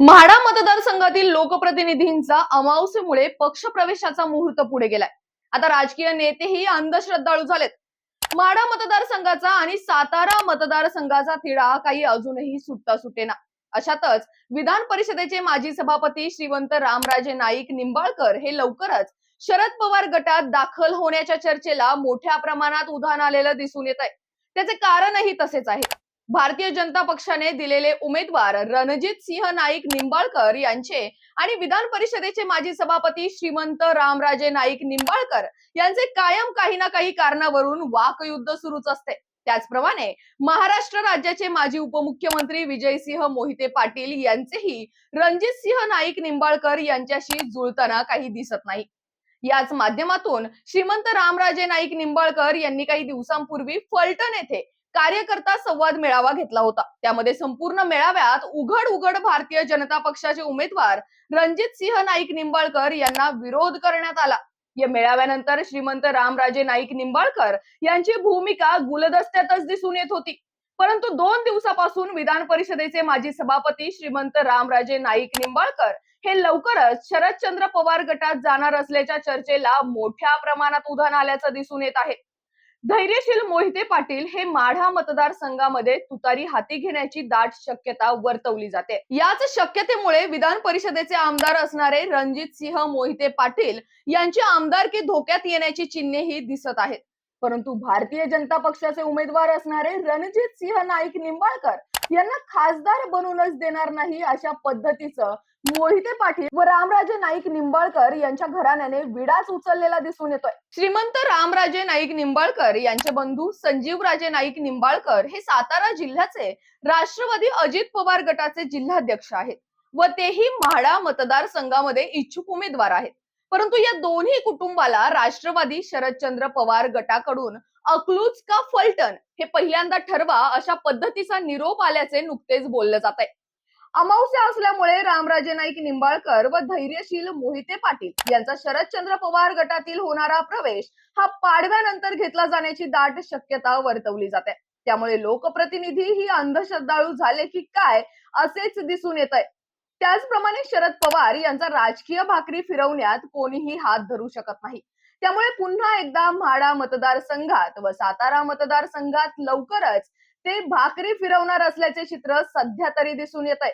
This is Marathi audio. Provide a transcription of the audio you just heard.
म्हाडा मतदारसंघातील लोकप्रतिनिधींचा अमावस्येमुळे पक्ष प्रवेशाचा मुहूर्त पुढे गेलाय. आता राजकीय नेतेही अंधश्रद्धाळू झालेत. म्हाडा मतदारसंघाचा आणि सातारा मतदारसंघाचा तिढा काही अजूनही सुटता सुटेना. अशातच विधान परिषदेचे माजी सभापती श्रीवंत रामराजे नाईक निंबाळकर हे लवकरच शरद पवार गटात दाखल होण्याच्या चर्चेला मोठ्या प्रमाणात उधाण आलेलं दिसून येत आहे त्याचे कारणही तसेच आहे भारतीय जनता पक्षाने दिलेले उमेदवार रणजित सिंह नाईक निंबाळकर यांचे आणि विधान परिषदेचे माजी सभापती श्रीमंत रामराजे नाईक निंबाळकर यांचे कायम काही ना काही कारणावरून वाकयुद्ध सुरूच असते. त्याचप्रमाणे महाराष्ट्र राज्याचे माजी उपमुख्यमंत्री विजयसिंह मोहिते पाटील यांचेही रणजित सिंह नाईक निंबाळकर यांच्याशी जुळताना काही दिसत नाही. याच माध्यमातून श्रीमंत रामराजे नाईक निंबाळकर यांनी काही दिवसांपूर्वी फलटण येथे कार्यकर्ता संवाद मेळावा घेतला होता. त्यामध्ये संपूर्ण मेळाव्यात उघड उघड भारतीय जनता पक्षाचे उमेदवार रणजित सिंह नाईक निंबाळकर यांना विरोध करण्यात आला. या मेळाव्यानंतर श्रीमंत रामराजे नाईक निंबाळकर यांची भूमिका गुलदस्त्यातच दिसून येत होती. परंतु दोन दिवसापासून विधान परिषदेचे माजी सभापती श्रीमंत रामराजे नाईक निंबाळकर हे लवकरच शरदचंद्र पवार गटात जाणार असल्याच्या चर्चेला मोठ्या प्रमाणात उधाण आल्याचं दिसून येत आहे. धैर्यशील मोहिते पाटील हे माढा मतदारसंघामध्ये तुतारी हाती घेण्याची दाट शक्यता वर्तवली जाते. याच शक्यतेमुळे विधान परिषदेचे आमदार असणारे रणजित सिंह मोहिते पाटील यांची आमदारकी धोक्यात येण्याची चिन्हेही दिसत आहेत. परंतु भारतीय जनता पक्षाचे उमेदवार असणारे रणजित सिंह नाईक निंबाळकर यांना खासदार बनूनच देणार नाही अशा पद्धतीचं मोहिते पाटील व रामराजे नाईक निंबाळकर यांच्या घराण्याने विडाच उचललेला दिसून येतोय. श्रीमंत रामराजे नाईक निंबाळकर यांचे बंधू संजीवराजे नाईक निंबाळकर हे सातारा जिल्ह्याचे राष्ट्रवादी अजित पवार गटाचे जिल्हाध्यक्ष आहेत व तेही म्हाडा मतदारसंघामध्ये इच्छुक उमेदवार आहेत. परंतु या दोन्ही कुटुंबाला राष्ट्रवादी शरदचंद्र पवार गटाकडून अकलूज का फलटण हे पहिल्यांदा ठरवा अशा पद्धतीचा निरोप आल्याचे नुकतेच बोललं जात आहे अमावस्या असल्यामुळे रामराजे नाईक निंबाळकर व धैर्यशील मोहिते पाटील यांचा शरदचंद्र पवार गटातील होणारा प्रवेश हा पाडव्यानंतर घेतला जाण्याची दाट शक्यता वर्तवली जाते. त्यामुळे लोकप्रतिनिधी ही अंधश्रद्धाळू झाले की काय असेच दिसून येत आहे त्याचप्रमाणे शरद पवार यांचा राजकीय भाकरी फिरवण्यात कोणीही हात धरू शकत नाही. त्यामुळे पुन्हा एकदा म्हाडा मतदारसंघात व सातारा मतदारसंघात लवकरच ते भाकरी फिरवणार असल्याचे चित्र सध्या तरी दिसून येत आहे